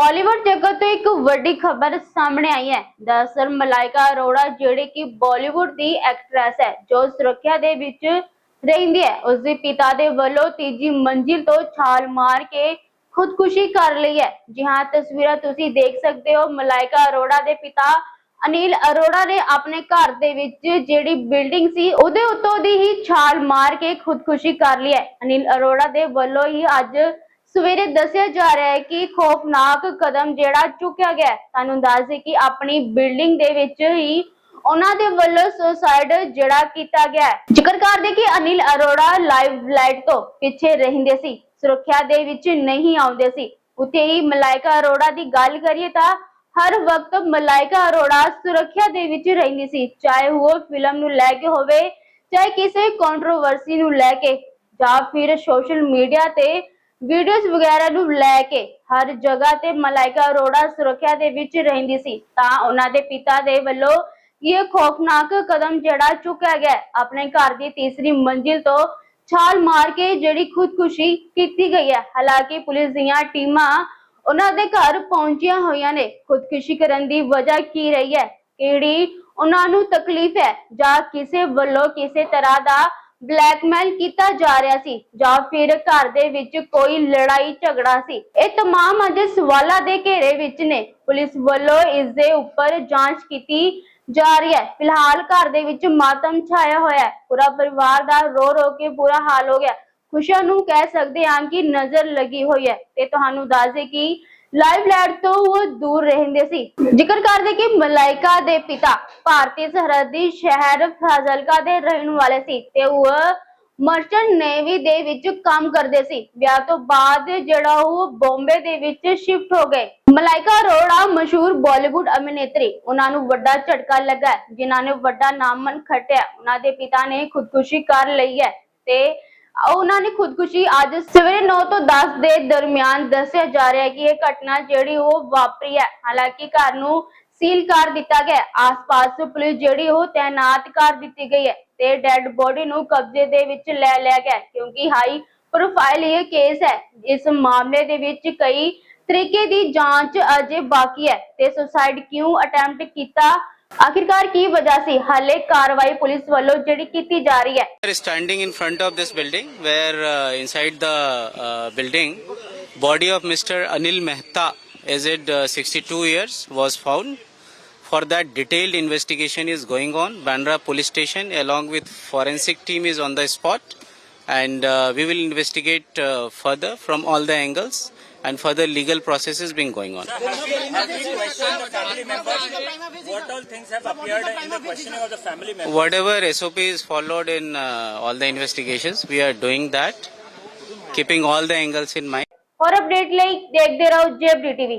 ਬਾਲੀਵੁੱਡ ਜਗਤ ਤੋਂ ਇੱਕ ਵੱਡੀ ਖਬਰ ਸਾਹਮਣੇ ਆਈ ਹੈ। ਦਰਅਸਲ ਮਲਾਇਕਾ ਅਰੋੜਾ, ਜਿਹੜੀ ਕਿ ਬਾਲੀਵੁੱਡ ਦੀ ਐਕਟਰੈਸ ਹੈ, ਜੋ ਸੁਰੱਖਿਆ ਦੇ ਵਿੱਚ ਰਹਿੰਦੀ ਹੈ ਉਸ ਦੇ ਪਿਤਾ ਦੇ ਵੱਲੋਂ ਤੀਜੀ ਮੰਜ਼ਿਲ ਤੋਂ ਛਾਲ ਮਾਰ ਕੇ ਖੁਦਕੁਸ਼ੀ ਕਰ ਲਈ ਹੈ। ਜੀ ਹਾਂ, ਤਸਵੀਰਾਂ ਤੁਸੀਂ ਦੇਖ ਸਕਦੇ ਹੋ। ਮਲਾਇਕਾ ਅਰੋੜਾ ਦੇ ਪਿਤਾ ਅਨਿਲ ਅਰੋੜਾ ਨੇ ਆਪਣੇ ਘਰ ਦੇ ਵਿੱਚ ਜਿਹੜੀ ਬਿਲਡਿੰਗ ਸੀ, ਉਹਦੇ ਉੱਤੋਂ ਦੀ ਹੀ ਛਾਲ ਮਾਰ ਕੇ ਖੁਦਕੁਸ਼ੀ ਕਰ ਲਈ ਹੈ। ਅਨਿਲ ਅਰੋੜਾ ਦੇ ਵੱਲੋਂ ਹੀ ਅੱਜ ਸਵੇਰੇ ਦੱਸਿਆ ਜਾ ਰਿਹਾ ਹੈ ਕਿ ਖੌਫਨਾਕ ਕਦਮ ਜਿਹੜਾ ਚੁੱਕਿਆ ਗਿਆ ਤੁਹਾਨੂੰ ਦੱਸ ਦੇ ਕਿ ਆਪਣੀ ਬਿਲਡਿੰਗ ਦੇ ਵਿੱਚ ਹੀ ਉਹਨਾਂ ਦੇ ਵੱਲੋਂ ਸੁਸਾਈਡ ਜਿਹੜਾ ਕੀਤਾ ਗਿਆ ਜ਼ਿਕਰ ਕਰਦੇ ਕਿ ਅਨਿਲ ਅਰੋੜਾ ਲਾਈਵ ਲਾਈਟ ਤੋਂ ਪਿੱਛੇ ਰਹਿੰਦੇ ਸੀ, ਸੁਰੱਖਿਆ ਦੇ ਵਿੱਚ ਨਹੀਂ ਆਉਂਦੇ ਸੀ। ਉੱਥੇ ਹੀ ਮਲਾਇਕਾ ਅਰੋੜਾ ਦੀ ਗੱਲ ਕਰੀਏ ਤਾਂ ਹਰ ਵਕਤ ਮਲਾਇਕਾ ਅਰੋੜਾ ਸੁਰੱਖਿਆ ਦੇ ਵਿੱਚ ਰਹਿੰਦੀ ਸੀ। ਚਾਹੇ ਉਹ ਫਿਲਮ ਨੂੰ ਲੈ ਕੇ ਹੋਵੇ, ਚਾਹੇ ਕਿਸੇ ਕੰਟਰੋਵਰਸੀ ਨੂੰ ਲੈ ਕੇ ਜਾਂ ਫਿਰ ਸੋਸ਼ਲ ਮੀਡੀਆ ਤੇ ਵੀਡੀਓਜ਼ ਵਗੈਰਾ ਨੂੰ ਲੈ ਕੇ ਹਰ ਜਗ੍ਹਾ ਤੇ ਮਲਾਇਕਾ ਅਰੋੜਾ ਸੁਰੱਖਿਆ ਦੇ ਵਿੱਚ ਰਹਿੰਦੀ ਸੀ, ਤਾਂ ਉਹਨਾਂ ਦੇ ਪਿਤਾ ਦੇ ਵੱਲੋਂ ਇਹ ਖੌਫਨਾਕ ਕਦਮ ਜਿਹੜਾ ਚੁੱਕਿਆ ਗਿਆ। ਆਪਣੇ ਘਰ ਦੀ ਤੀਸਰੀ ਮੰਜ਼ਿਲ ਤੋਂ ਛਾਲ ਮਾਰ ਕੇ ਜਿਹੜੀ ਖੁਦਕੁਸ਼ੀ ਕੀਤੀ ਗਈ ਹੈ, ਹਾਲਾਂਕਿ ਪੁਲਿਸ ਦੀਆਂ ਟੀਮਾਂ ਉਹਨਾਂ ਦੇ ਘਰ ਪਹੁੰਚੀਆਂ ਹੋਈਆਂ ਨੇ। ਖੁਦਕੁਸ਼ੀ ਕਰਨ ਦੀ ਵਜ੍ਹਾ ਕੀ ਰਹੀ ਹੈ? ਕਿਹੜੀ ਉਹਨਾਂ ਨੂੰ ਤਕਲੀਫ ਹੈ? ਜਾਂ ਕਿਸੇ ਵੱਲੋਂ ਕਿਸੇ ਤਰ੍ਹਾਂ ਦਾ ਬਲੈਕਮੇਲ ਕੀਤਾ ਜਾ ਰਿਹਾ ਸੀ ਜਾਂ ਫਿਰ ਘਰ ਦੇ ਵਿੱਚ ਕੋਈ ਲੜਾਈ ਝਗੜਾ ਸੀ ਇਹ तमाम ਅਜੇ ਸਵਾਲਾਂ ਦੇ ਘੇਰੇ ਵਿੱਚ ਨੇ ਪੁਲਿਸ ਵੱਲੋਂ ਇਸ ਦੇ ਉੱਪਰ ਜਾਂਚ ਕੀਤੀ ਜਾ ਰਹੀ ਹੈ ਫਿਲਹਾਲ ਘਰ ਦੇ ਵਿੱਚ ਮਾਤਮ ਛਾਇਆ ਹੋਇਆ ਹੈ ਪੂਰਾ ਪਰਿਵਾਰ ਦਾ ਰੋ ਰੋ ਕੇ ਬੁਰਾ ਹਾਲ ਹੋ ਗਿਆ ਖੁਸ਼ੀਆਂ ਨੂੰ ਕਹਿ ਸਕਦੇ ਹਾਂ ਕਿ ਨਜ਼ਰ ਲੱਗੀ ਹੋਈ ਹੈ ਤੇ ਤੁਹਾਨੂੰ ਦੱਸ ਦੇ ਕਿ ਲਾਈਵ ਲੈਟ ਤੋਂ ਉਹ ਦੂਰ ਰਹਿੰਦੇ ਸੀ। ਜ਼ਿਕਰ ਕਰਦੇ ਕਿ ਮਲਾਇਕਾ ਦੇ ਪਿਤਾ ਭਾਰਤੀ ਸਰਹੱਦੀ ਸ਼ਹਿਰ ਫਾਜ਼ਿਲਕਾ ਦੇ ਰਹਿਣ ਵਾਲੇ ਸੀ ਤੇ ਉਹ ਮਰਚੈਂਟ ਨੇਵੀ ਦੇ ਵਿੱਚ ਕੰਮ ਕਰਦੇ ਸੀ। ਵਿਆਹ ਤੋਂ ਬਾਅਦ ਜਿਹੜਾ ਉਹ ਬੰਬੇ ਦੇ ਵਿੱਚ ਸ਼ਿਫਟ ਹੋ ਗਏ। ਮਲਾਇਕਾ ਅਰੋੜਾ ਮਸ਼ਹੂਰ ਬਾਲੀਵੁੱਡ ਅਭਿਨੇਤਰੀ ਉਹਨਾਂ ਨੂੰ ਵੱਡਾ ਝਟਕਾ ਲੱਗਾ ਹੈ, ਜਿਨ੍ਹਾਂ ਨੇ ਵੱਡਾ ਨਾਮਨ ਖੱਟਿਆ ਉਹਨਾਂ ਦੇ ਪਿਤਾ ਨੇ ਖੁਦਕੁਸ਼ੀ ਕਰ ਲਈ ਹੈ ਤੇ ਉਹਨਾਂ ਨੇ ਖੁਦਕੁਸ਼ੀ ਅੱਜ ਸਵੇਰੇ 9 ਤੋਂ 10 ਦੇ ਦਰਮਿਆਨ ਦੱਸਿਆ ਜਾ ਰਿਹਾ ਹੈ ਕਿ ਇਹ ਘਟਨਾ ਜਿਹੜੀ ਉਹ ਵਾਪਰੀ ਹੈ। ਹਾਲਾਂਕਿ ਘਰ ਨੂੰ ਸੀਲ ਕਰ ਦਿੱਤਾ ਗਿਆ। ਆਸ-ਪਾਸ ਪੁਲਿਸ ਜਿਹੜੀ ਉਹ ਤਾਇਨਾਤ ਕਰ ਦਿੱਤੀ ਗਈ ਹੈ ਤੇ ਡੈੱਡ ਬੋਡੀ ਨੂੰ ਕਬਜ਼ੇ ਦੇ ਵਿੱਚ ਲੈ ਲਿਆ ਗਿਆ ਕਿਉਂਕਿ ਹਾਈ ਪ੍ਰੋਫਾਈਲ ਇਹ ਕੇਸ ਹੈ। ਇਸ ਮਾਮਲੇ ਦੇ ਵਿੱਚ ਕਈ ਤਰੀਕੇ ਦੀ ਜਾਂਚ ਅਜੇ ਬਾਕੀ ਹੈ ਤੇ ਸੁਸਾਈਡ ਕਿਉਂ ਅਟੈਂਪਟ ਕੀਤਾ ਆਖਿਰਕਾਰ ਕੀ ਵਜ੍ਹਾ ਸੀ ਹਾਲੇ ਕਾਰਵਾਈ ਪੁਲਿਸ ਵੱਲੋਂ ਜਿਹੜੀ ਕੀਤੀ ਜਾ ਰਹੀ ਹੈ We are standing in front of this building where uh, inside the uh, building body of Mr. Anil Mehta aged uh, 62 years was found. For that detailed investigation is going on. Bandra police station along with forensic team is on the spot and uh, we will investigate uh, further from all the angles and further legal process is being going on. Whatever SOP is followed in uh, all the investigations, we are doing that, keeping all the angles in mind. For update like, देखते रहो जेब TV